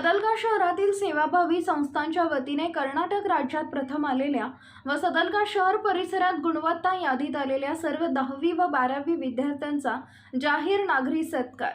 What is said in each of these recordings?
सदलगा शहरातील सेवाभावी संस्थांच्या वतीने कर्नाटक राज्यात प्रथम आलेल्या व सदलगा शहर परिसरात गुणवत्ता यादीत आलेल्या सर्व दहावी व बारावी विद्यार्थ्यांचा जाहीर नागरी सत्कार.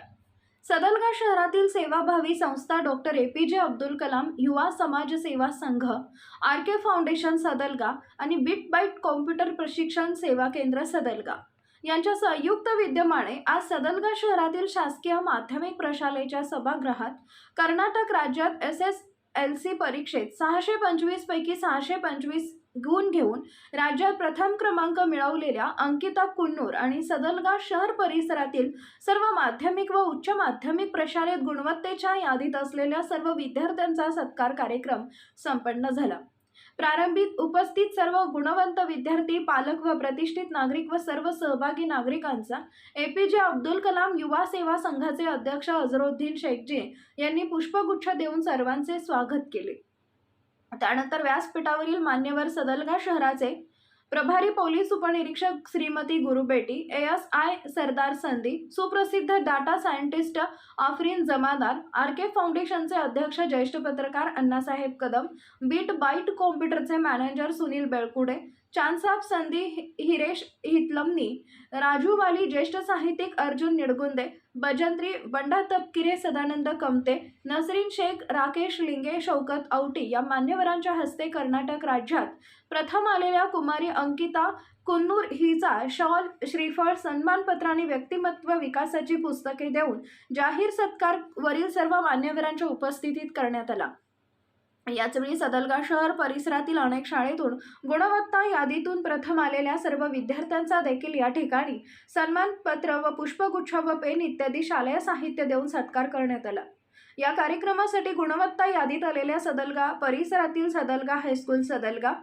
सदलगा शहरातील सेवाभावी संस्था डॉक्टर ए पी जे अब्दुल कलाम युवा समाज सेवा संघ आर के फाउंडेशन सदलगा आणि बिट बाईट कॉम्प्युटर प्रशिक्षण सेवा केंद्र सदलगा. यांच्या संयुक्त विद्यमाने आज सदलगा शहरातील शासकीय माध्यमिक प्रशालेच्या सभागृहात कर्नाटक राज्यात एस एस एल सी परीक्षेत सहाशे पंचवीस पैकी सहाशे पंचवीस गुण घेऊन राज्यात प्रथम क्रमांक मिळवलेल्या अंकिता कुन्नूर आणि सदलगा शहर परिसरातील सर्व माध्यमिक व उच्च माध्यमिक प्रशालेत गुणवत्तेच्या यादीत असलेल्या सर्व विद्यार्थ्यांचा सत्कार कार्यक्रम संपन्न झाला. प्रारंभिक उपस्थित सर्व गुणवंत विद्यार्थी पालक व प्रतिष्ठित नागरिक व सर्व सहभागी नागरिकांचा ए पी जे अब्दुल कलाम युवा सेवा संघाचे अध्यक्ष अझरुद्दीन शेखजी यांनी पुष्पगुच्छ देऊन सर्वांचे स्वागत केले. त्यानंतर व्यासपीठावरील मान्यवर सदलगा शहराचे प्रभारी पोलीस उपनिरीक्षक Shrimati Gurubeti A S I Sardar Sandhi सुप्रसिद्ध data scientist Afreen Jamadar R K फाउंडेशनचे अध्यक्ष ज्येष्ठ पत्रकार अण्णासाहेब कदम बीट बाईट कॉम्प्युटरचे मॅनेजर सुनील बेळकुडे चांदसाब संधी हि- हिरेश हितलमनी राजू वाली ज्येष्ठ साहित्यिक अर्जुन निडगुंदे बजंत्री बंडा तपकिरे सदानंद कमते नसरीन शेख राकेश लिंगे शौकत औटी या मान्यवरांच्या हस्ते कर्नाटक राज्यात प्रथम आलेल्या कुमारी अंकिता कुन्नूर हिचा शॉल श्रीफळ सन्मानपत्र आणि व्यक्तिमत्व विकासाची पुस्तके देऊन जाहीर सत्कार वरील सर्व मान्यवरांच्या उपस्थितीत करण्यात आला याचवेळी सदलगा शहर परिसरातील अनेक शाळेतून गुणवत्ता यादीतून प्रथम आलेल्या सर्व विद्यार्थ्यांचा देखील या ठिकाणी सन्मानपत्र व पुष्पगुच्छ व पेन इत्यादी शालेय साहित्य देऊन सत्कार करण्यात आला. या कार्यक्रमासाठी गुणवत्ता यादीत आलेल्या सदलगा परिसरातील सदलगा हायस्कूल सदलगा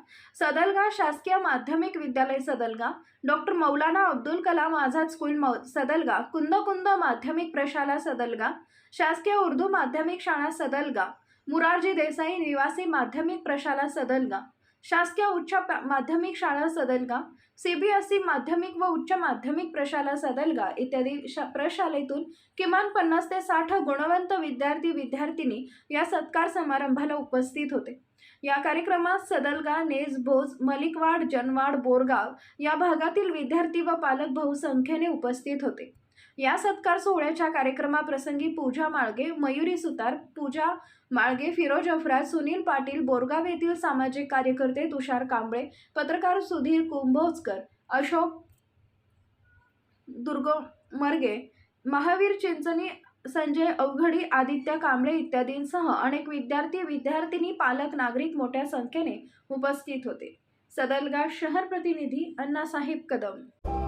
सदलगा शासकीय माध्यमिक विद्यालय सदलगा डॉक्टर मौलाना अब्दुल कलाम आझाद स्कूल मौ सदलगा कुंदकुंद माध्यमिक प्रशाला सदलगा शासकीय उर्दू माध्यमिक शाळा सदलगा मुरारजी देसाई निवासी माध्यमिक प्रशाला सदलगा. शासकीय उच्च माध्यमिक शाळा सदलगा. सीबीएसई माध्यमिक व उच्च माध्यमिक प्रशाला सदलगा. इत्यादी शा प्रशालेतून किमान पन्नास ते साठ गुणवंत विद्यार्थी विद्यार्थिनी या सत्कार समारंभाला उपस्थित होते. या कार्यक्रमात सदलगा नेज भोज मलिकवाड जनवाड बोरगाव या भागातील विद्यार्थी व पालक बहुसंख्येने उपस्थित होते. या सत्कार सोहळ्याच्या कार्यक्रमाप्रसंगी पूजा माळगे मयुरी सुतार पूजा माळगे फिरोज अफराज सुनील पाटील बोरगाव येथील सामाजिक कार्यकर्ते तुषार कांबळे पत्रकार सुधीर कुंभोजकर अशोक दुर्ग मर्गे महावीर चिंचणी संजय अवघडी आदित्य कांबळे इत्यादींसह अनेक विद्यार्थी विद्यार्थिनी पालक नागरिक मोठ्या संख्येने उपस्थित होते. सदलगा शहर प्रतिनिधी अण्णासाहेब कदम.